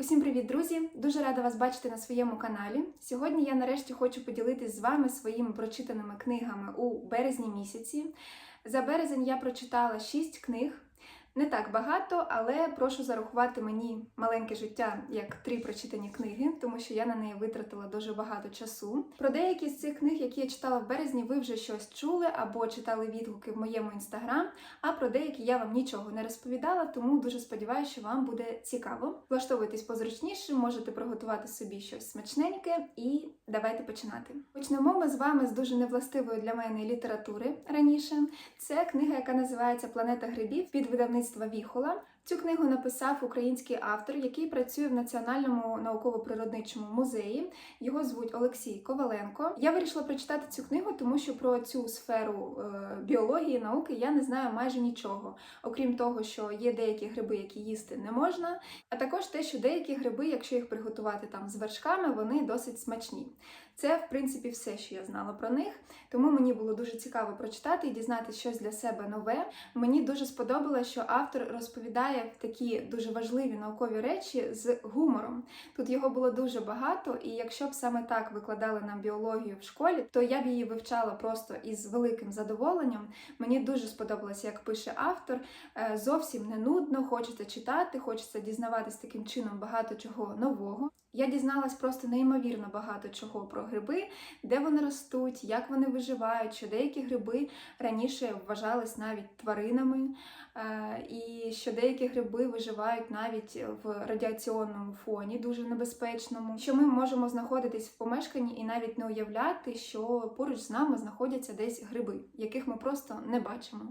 Усім привіт, друзі! Дуже рада вас бачити на своєму каналі. Сьогодні я нарешті хочу поділитись з вами своїми прочитаними книгами у березні місяці. За березень я прочитала 6 книг. Не так багато, але прошу зарахувати мені маленьке життя як три прочитані книги, тому що я на неї витратила дуже багато часу. Про деякі з цих книг, які я читала в березні, ви вже щось чули або читали відгуки в моєму інстаграм. А про деякі я вам нічого не розповідала, тому дуже сподіваюся, що вам буде цікаво. Влаштовуйтесь позручніше, можете приготувати собі щось смачненьке, і давайте починати. Почнемо ми з вами з дуже невластивої для мене літератури раніше. Це книга, яка називається Планета грибів від видавництва Віхола. Цю книгу написав український автор, який працює в Національному науково-природничому музеї. Його звуть Олексій Коваленко. Я вирішила прочитати цю книгу, тому що про цю сферу е, біології, науки я не знаю майже нічого. Окрім того, що є деякі гриби, які їсти не можна, а також те, що деякі гриби, якщо їх приготувати там з вершками, вони досить смачні. Це, в принципі, все, що я знала про них. Тому мені було дуже цікаво прочитати і дізнатися щось для себе нове. Мені дуже сподобалося, що автор розповідає такі дуже важливі наукові речі з гумором. Тут його було дуже багато, і якщо б саме так викладали нам біологію в школі, то я б її вивчала просто із великим задоволенням. Мені дуже сподобалося, як пише автор. Е, Зовсім не нудно, хочеться читати, хочеться дізнаватись таким чином багато чого нового. Я дізналась просто неймовірно багато чого про гриби, де вони ростуть, як вони виживають, що деякі гриби раніше вважались навіть тваринами, і що деякі гриби виживають навіть в радіаційному фоні, дуже небезпечному. Що ми можемо знаходитись в помешканні і навіть не уявляти, що поруч з нами знаходяться десь гриби, яких ми просто не бачимо.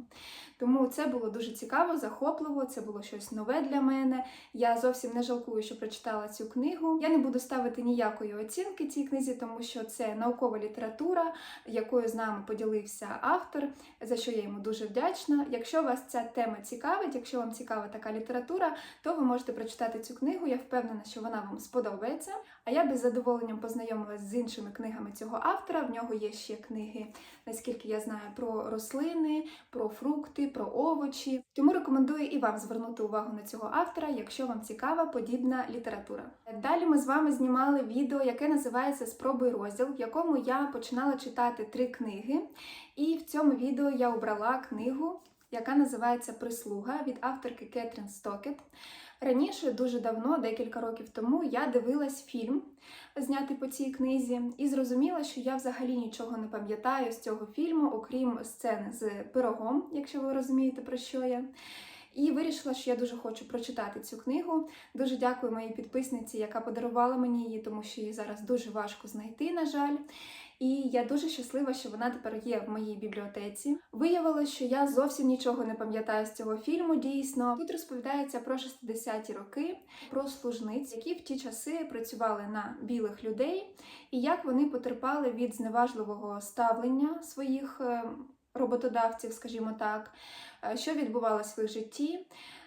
Тому це було дуже цікаво, захопливо, це було щось нове для мене. Я зовсім не жалкую, що прочитала цю книгу. Я не буду ставити ніякої оцінки цій книзі, тому що це наукова література, якою з нами поділився автор, за що я йому дуже вдячна. Якщо вас ця тема цікавить, якщо вам цікава така література, то ви можете прочитати цю книгу. Я впевнена, що вона вам сподобається. А я би з задоволенням познайомилась з іншими книгами цього автора. В нього є ще книги, наскільки я знаю, про рослини, про фрукти, про овочі. Тому рекомендую і вам звернути увагу на цього автора, якщо вам цікава подібна література. Далі ми з вами знімали відео, яке називається Спробуй розділ, в якому я починала читати три книги. І в цьому відео я обрала книгу, яка називається Прислуга від авторки Кетрін Стокет. Раніше, дуже давно, декілька років тому, я дивилась фільм, знятий по цій книзі, і зрозуміла, що я взагалі нічого не пам'ятаю з цього фільму, окрім сцени з пирогом, якщо ви розумієте, про що я. І вирішила, що я дуже хочу прочитати цю книгу. Дуже дякую моїй підписниці, яка подарувала мені її, тому що її зараз дуже важко знайти, на жаль. І я дуже щаслива, що вона тепер є в моїй бібліотеці. Виявилося, що я зовсім нічого не пам'ятаю з цього фільму. Дійсно, тут розповідається про 60-ті роки, про служниць, які в ті часи працювали на білих людей, і як вони потерпали від зневажливого ставлення своїх е, роботодавців, скажімо так, е, що відбувалося в їх житті.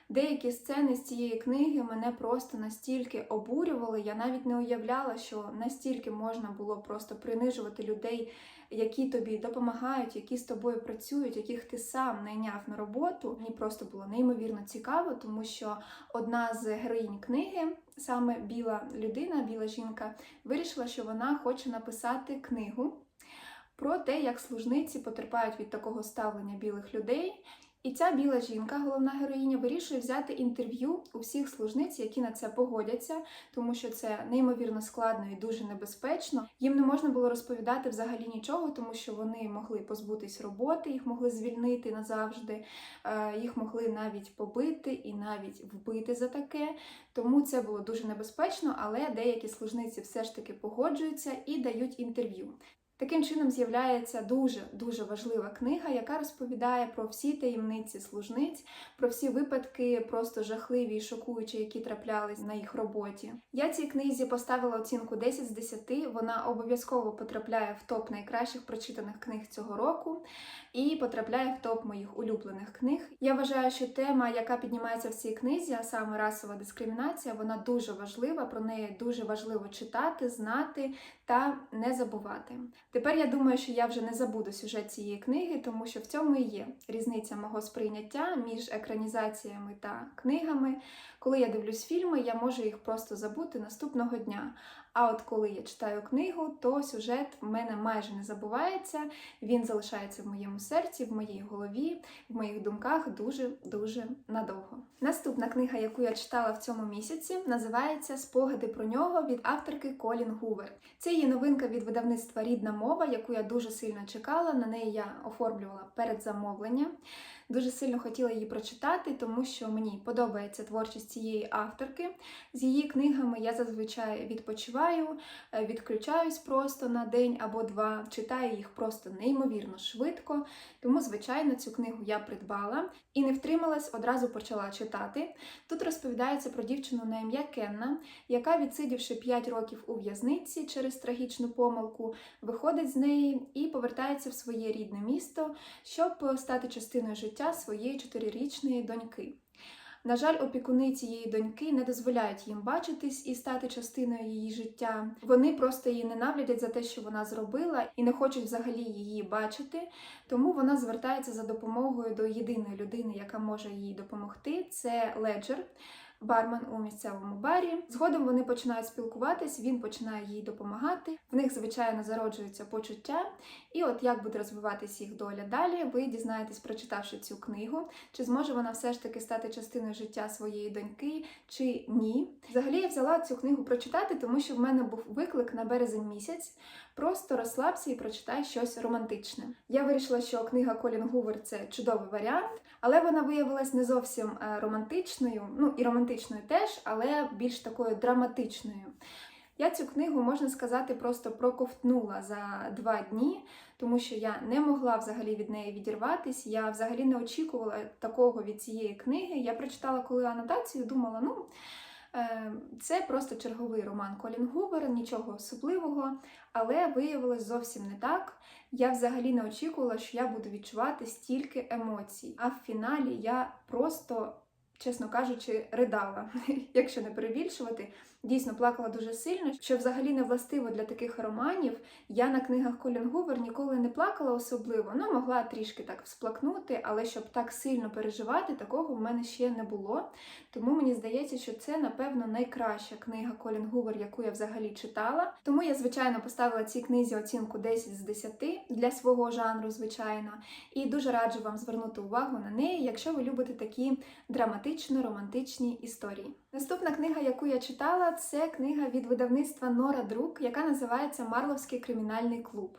Деякі сцени з цієї книги мене просто настільки обурювали. Я навіть не уявляла, що настільки можна було просто принижувати людей, які тобі допомагають, які з тобою працюють, яких ти сам найняв на роботу. Мені просто було неймовірно цікаво, тому що одна з героїнь книги, саме біла людина, біла жінка, вирішила, що вона хоче написати книгу. Про те, як служниці потерпають від такого ставлення білих людей, і ця біла жінка, головна героїня, вирішує взяти інтерв'ю у всіх служниць, які на це погодяться, тому що це неймовірно складно і дуже небезпечно. Їм не можна було розповідати взагалі нічого, тому що вони могли позбутись роботи, їх могли звільнити назавжди, е, їх могли навіть побити і навіть вбити за таке. Тому це було дуже небезпечно, але деякі служниці все ж таки погоджуються і дають інтерв'ю. Таким чином з'являється дуже дуже важлива книга, яка розповідає про всі таємниці служниць, про всі випадки, просто жахливі і шокуючі, які траплялись на їх роботі. Я цій книзі поставила оцінку 10 з 10, Вона обов'язково потрапляє в топ найкращих прочитаних книг цього року і потрапляє в топ моїх улюблених книг. Я вважаю, що тема, яка піднімається в цій книзі, а саме расова дискримінація, вона дуже важлива. Про неї дуже важливо читати, знати та не забувати. Тепер я думаю, що я вже не забуду сюжет цієї книги, тому що в цьому і є різниця мого сприйняття між екранізаціями та книгами. Коли я дивлюсь фільми, я можу їх просто забути наступного дня. А от коли я читаю книгу, то сюжет в мене майже не забувається, він залишається в моєму серці, в моїй голові, в моїх думках дуже-дуже надовго. Наступна книга, яку я читала в цьому місяці, називається Спогади про нього від авторки Колін Гувер. Це її новинка від видавництва Рідна мова, яку я дуже сильно чекала. На неї я оформлювала передзамовлення. Дуже сильно хотіла її прочитати, тому що мені подобається творчість цієї авторки. З її книгами я зазвичай відпочиваю, е, відключаюсь просто на день або два, читаю їх просто неймовірно швидко. Тому, звичайно, цю книгу я придбала і не втрималась, одразу почала читати. Тут розповідається про дівчину на ім'я Кенна, яка, відсидівши 5 років у в'язниці через трагічну помилку, виходить з неї і повертається в своє рідне місто, щоб стати частиною життя своєї чотирирічної доньки. На жаль, опікуни цієї доньки не дозволяють їм бачитись і стати частиною її життя. Вони просто її ненавидять за те, що вона зробила, і не хочуть взагалі її бачити. Тому вона звертається за допомогою до єдиної людини, яка може їй допомогти. Це леджер. Бармен у місцевому барі. Згодом вони починають спілкуватись, він починає їй допомагати. В них, звичайно, зароджуються почуття. І от як буде розвиватись їх доля далі, ви дізнаєтесь, прочитавши цю книгу, чи зможе вона все ж таки стати частиною життя своєї доньки, чи ні. Взагалі я взяла цю книгу прочитати, тому що в мене був виклик на березень місяць. Просто розслабся і прочитай щось романтичне. Я вирішила, що книга Колін Гувер це чудовий варіант, але вона виявилась не зовсім е, романтичною, ну і романтичною теж, але більш такою драматичною. Я цю книгу, можна сказати, просто проковтнула за два дні, тому що я не могла взагалі від неї відірватися. Я взагалі не очікувала такого від цієї книги. Я прочитала коли анотацію, думала, ну. Е, це просто черговий роман Колін Гувер, нічого особливого, але виявилось зовсім не так. Я взагалі не очікувала, що я буду відчувати стільки емоцій. А в фіналі я просто, чесно кажучи, ридала, якщо не перебільшувати. Дійсно плакала дуже сильно, що взагалі не властиво для таких романів. Я на книгах Колін Гувер ніколи не плакала особливо. Ну, могла трішки так всплакнути, але щоб так сильно переживати, такого в мене ще не було. Тому мені здається, що це, напевно, найкраща книга Колін Гувер, яку я взагалі читала. Тому я, звичайно, поставила цій книзі оцінку 10 з 10 для свого жанру, звичайно. І дуже раджу вам звернути увагу на неї, якщо ви любите такі драматично-романтичні історії. Наступна книга, яку я читала, це книга від видавництва Нора Друк, яка називається Марловський кримінальний клуб.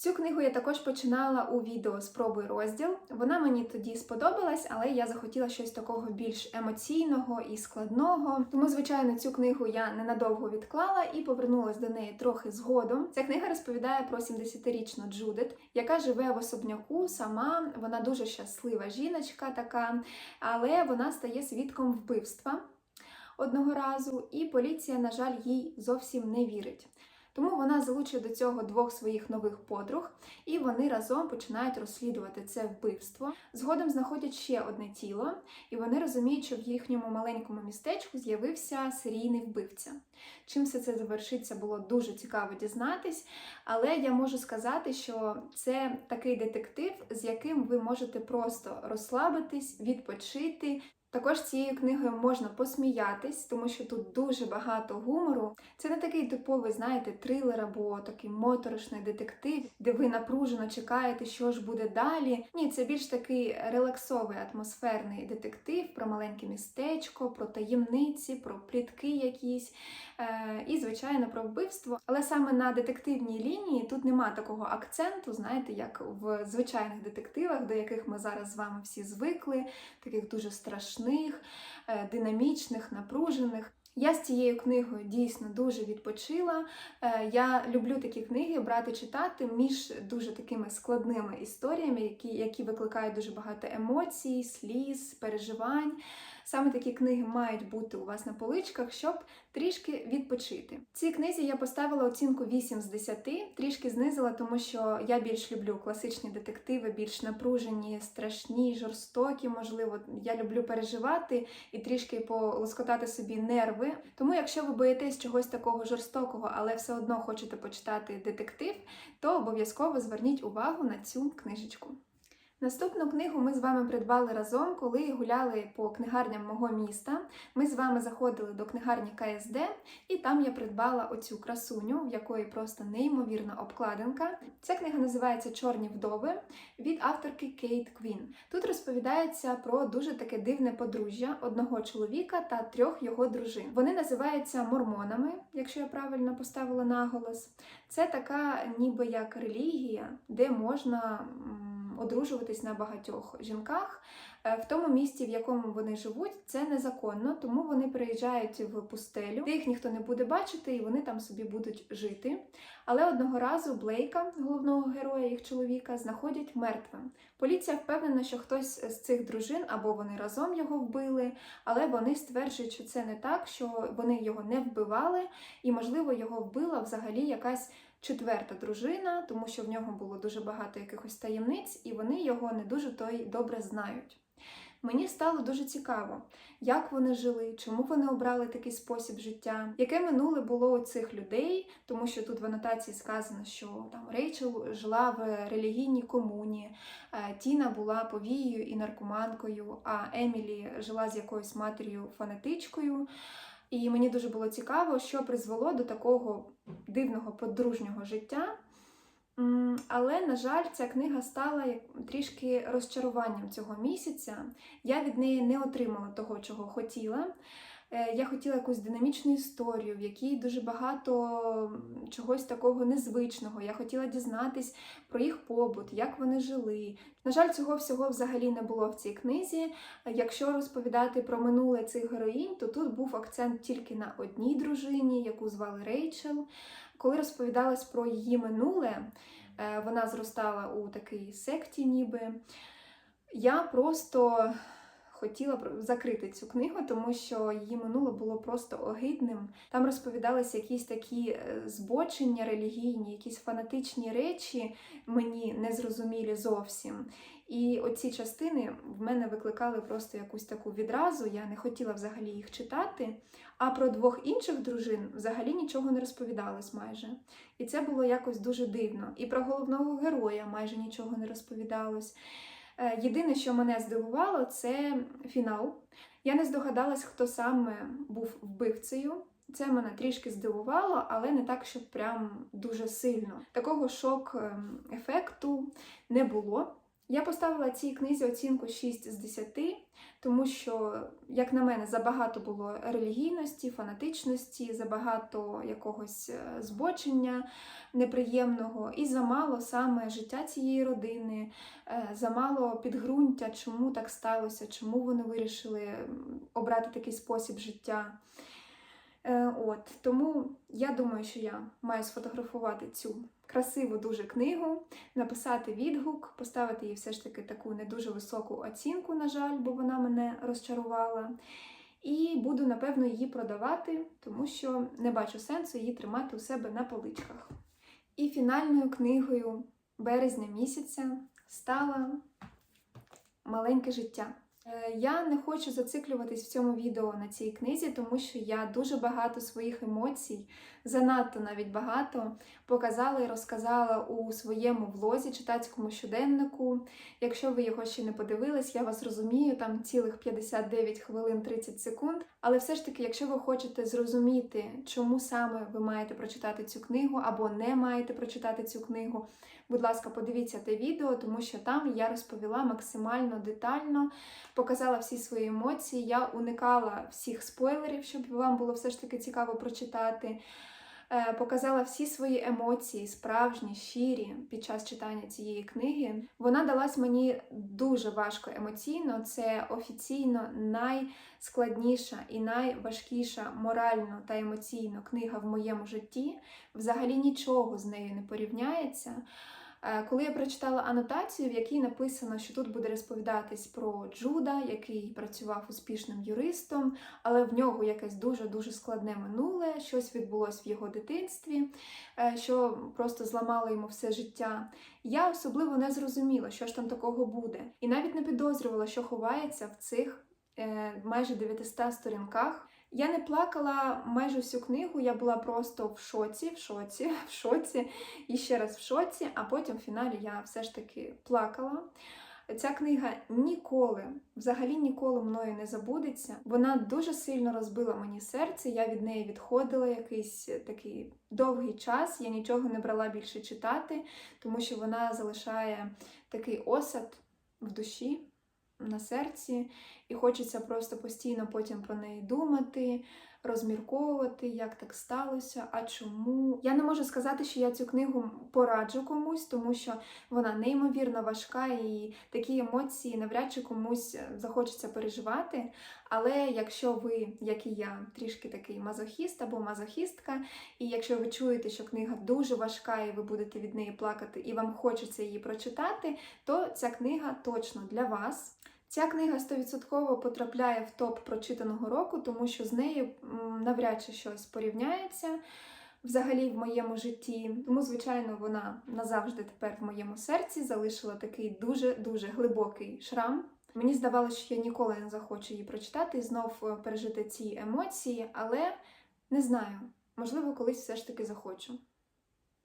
Цю книгу я також починала у відео Спробуй розділ. Вона мені тоді сподобалась, але я захотіла щось такого більш емоційного і складного. Тому, звичайно, цю книгу я ненадовго відклала і повернулася до неї трохи згодом. Ця книга розповідає про 70-річну Джудит, яка живе в особняку сама. Вона дуже щаслива жіночка така, але вона стає свідком вбивства одного разу, і поліція, на жаль, їй зовсім не вірить. Тому вона залучує до цього двох своїх нових подруг, і вони разом починають розслідувати це вбивство. Згодом знаходять ще одне тіло, і вони розуміють, що в їхньому маленькому містечку з'явився серійний вбивця. Чим все це завершиться, було дуже цікаво дізнатись, але я можу сказати, що це такий детектив, з яким ви можете просто розслабитись, відпочити. Також цією книгою можна посміятись, тому що тут дуже багато гумору. Це не такий типовий, знаєте, трилер або такий моторошний детектив, де ви напружено чекаєте, що ж буде далі. Ні, це більш такий релаксовий атмосферний детектив про маленьке містечко, про таємниці, про плітки якісь е- і, звичайно, про вбивство. Але саме на детективній лінії тут нема такого акценту, знаєте, як в звичайних детективах, до яких ми зараз з вами всі звикли, таких дуже страшних страшних, е, динамічних, напружених. Я з цією книгою дійсно дуже відпочила. Е, я люблю такі книги брати читати між дуже такими складними історіями, які які викликають дуже багато емоцій, сліз, переживань. Саме такі книги мають бути у вас на поличках, щоб трішки відпочити. Цій книзі я поставила оцінку 8 з 10, трішки знизила, тому що я більш люблю класичні детективи, більш напружені, страшні, жорстокі, можливо. Я люблю переживати і трішки полоскотати собі нерви. Тому, якщо ви боїтесь чогось такого жорстокого, але все одно хочете почитати детектив, то обов'язково зверніть увагу на цю книжечку. Наступну книгу ми з вами придбали разом, коли гуляли по книгарням мого міста. Ми з вами заходили до книгарні КСД, і там я придбала оцю красуню, в якої просто неймовірна обкладинка. Ця книга називається Чорні вдови від авторки Кейт Квін. Тут розповідається про дуже таке дивне подружжя одного чоловіка та трьох його дружин. Вони називаються мормонами, якщо я правильно поставила наголос. Це така, ніби як релігія, де можна. Одружуватись на багатьох жінках. Е, В тому місті, в якому вони живуть, це незаконно, тому вони приїжджають в пустелю, де їх ніхто не буде бачити, і вони там собі будуть жити. Але одного разу Блейка, головного героя їх чоловіка, знаходять мертвим. Поліція впевнена, що хтось з цих дружин або вони разом його вбили, але вони стверджують, що це не так, що вони його не вбивали, і, можливо, його вбила взагалі якась четверта дружина, тому що в нього було дуже багато якихось таємниць, і вони його не дуже то й добре знають. Мені стало дуже цікаво, як вони жили, чому вони обрали такий спосіб життя, яке минуле було у цих людей, тому що тут в анотації сказано, що там Рейчел жила в релігійній комуні, е, Тіна була повією і наркоманкою, а Емілі жила з якоюсь матір'ю фанатичкою. І мені дуже було цікаво, що призвело до такого дивного подружнього життя. Але, на жаль, ця книга стала трішки розчаруванням цього місяця. Я від неї не отримала того, чого хотіла. Е, Я хотіла якусь динамічну історію, в якій дуже багато чогось такого незвичного. Я хотіла дізнатись про їх побут, як вони жили. На жаль, цього всього взагалі не було в цій книзі. Якщо розповідати про минуле цих героїнь, то тут був акцент тільки на одній дружині, яку звали Рейчел. Коли розповідалось про її минуле, е, вона зростала у такій секті, ніби. Я просто хотіла закрити цю книгу, тому що її минуле було просто огидним. Там розповідалися якісь такі е, збочення релігійні, якісь фанатичні речі, мені незрозумілі зовсім. І оці частини в мене викликали просто якусь таку відразу. Я не хотіла взагалі їх читати. А про двох інших дружин взагалі нічого не розповідалось майже. І це було якось дуже дивно. І про головного героя майже нічого не розповідалось. Е, Єдине, що мене здивувало, це фінал. Я не здогадалась, хто саме був вбивцею. Це мене трішки здивувало, але не так, щоб прям дуже сильно. Такого шок-ефекту не було. Я поставила цій книзі оцінку 6 з 10, тому що, як на мене, забагато було релігійності, фанатичності, забагато якогось е, збочення неприємного, і замало саме життя цієї родини, е, замало підґрунтя, чому так сталося, чому вони вирішили обрати такий спосіб життя. Е, От тому я думаю, що я маю сфотографувати цю красиву дуже книгу, написати відгук, поставити їй все ж таки таку не дуже високу оцінку, на жаль, бо вона мене розчарувала. І буду, напевно, її продавати, тому що не бачу сенсу її тримати у себе на поличках. І фінальною книгою березня місяця стала Маленьке життя. Е, Я не хочу зациклюватись в цьому відео на цій книзі, тому що я дуже багато своїх емоцій, занадто навіть багато, показала і розказала у своєму влозі, читацькому щоденнику. Якщо ви його ще не подивились, я вас розумію, там цілих 59 хвилин 30 секунд. Але все ж таки, якщо ви хочете зрозуміти, чому саме ви маєте прочитати цю книгу або не маєте прочитати цю книгу, будь ласка, подивіться те відео, тому що там я розповіла максимально детально, показала всі свої емоції. Я уникала всіх спойлерів, щоб вам було все ж таки цікаво прочитати. Е, Показала всі свої емоції, справжні, щирі під час читання цієї книги. Вона далась мені дуже важко емоційно. Це офіційно найскладніша і найважкіша морально та емоційно книга в моєму житті. Взагалі нічого з нею не порівняється. Е, Коли я прочитала анотацію, в якій написано, що тут буде розповідатись про Джуда, який працював успішним юристом, але в нього якесь дуже дуже складне минуле, щось відбулось в його дитинстві, е, що просто зламало йому все життя. Я особливо не зрозуміла, що ж там такого буде, і навіть не підозрювала, що ховається в цих е, майже 900 сторінках. Я не плакала майже всю книгу, я була просто в шоці, в шоці, в шоці і ще раз в шоці, а потім в фіналі я все ж таки плакала. Ця книга ніколи, взагалі ніколи мною не забудеться. Вона дуже сильно розбила мені серце. Я від неї відходила якийсь такий довгий час. Я нічого не брала більше читати, тому що вона залишає такий осад в душі, на серці, і хочеться просто постійно потім про неї думати, розмірковувати, як так сталося, а чому. Я не можу сказати, що я цю книгу пораджу комусь, тому що вона неймовірно важка і такі емоції навряд чи комусь захочеться переживати. Але якщо ви, як і я, трішки такий мазохіст або мазохістка, і якщо ви чуєте, що книга дуже важка, і ви будете від неї плакати, і вам хочеться її прочитати, то ця книга точно для вас. Ця книга 100% потрапляє в топ прочитаного року, тому що з нею навряд чи щось порівняється взагалі в моєму житті. Тому, звичайно, вона назавжди тепер в моєму серці залишила такий дуже-дуже глибокий шрам. Мені здавалося, що я ніколи не захочу її прочитати і знов е, пережити ці емоції, але не знаю, можливо, колись все ж таки захочу.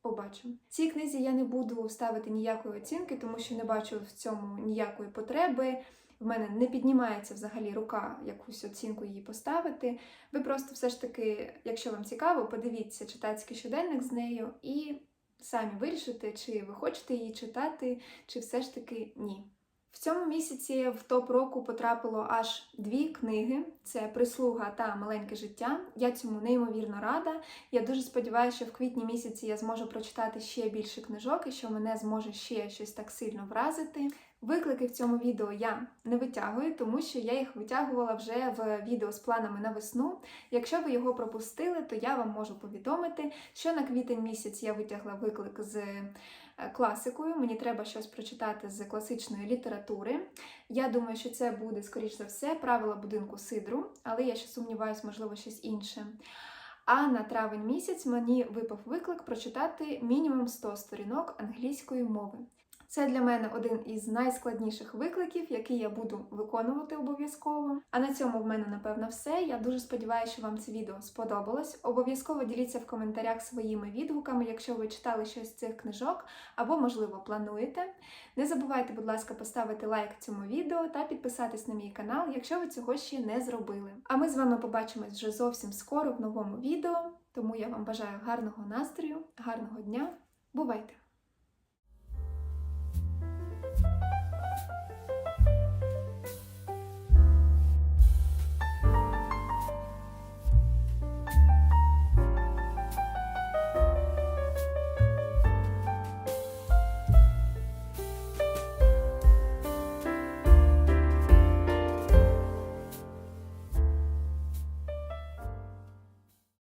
Побачимо. Цій книзі я не буду ставити ніякої оцінки, тому що не бачу в цьому ніякої потреби. В мене не піднімається взагалі рука якусь оцінку її поставити. Ви просто все ж таки, якщо вам цікаво, подивіться читацький щоденник з нею і самі вирішите, чи ви хочете її читати, чи все ж таки ні. В цьому місяці в топ року потрапило аж дві книги: це Прислуга та Маленьке життя. Я цьому неймовірно рада. Я дуже сподіваюся, що в квітні місяці я зможу прочитати ще більше книжок і що мене зможе ще щось так сильно вразити. Виклики в цьому відео я не витягую, тому що я їх витягувала вже в відео з планами на весну. Якщо ви його пропустили, то я вам можу повідомити, що на квітень місяць я витягла виклик з е, класикою. Мені треба щось прочитати з класичної літератури. Я думаю, що це буде, скоріш за все, правила будинку Сидру, але я ще сумніваюся, можливо, щось інше. А на травень місяць мені випав виклик прочитати мінімум 100 сторінок англійської мови. Це для мене один із найскладніших викликів, який я буду виконувати обов'язково. А на цьому в мене напевно все. Я дуже сподіваюся, що вам це відео сподобалось. Обов'язково діліться в коментарях своїми відгуками, якщо ви читали щось з цих книжок, або, можливо, плануєте. Не забувайте, будь ласка, поставити лайк цьому відео та підписатись на мій канал, якщо ви цього ще не зробили. А ми з вами побачимось вже зовсім скоро в новому відео. Тому я вам бажаю гарного настрою, гарного дня. Бувайте!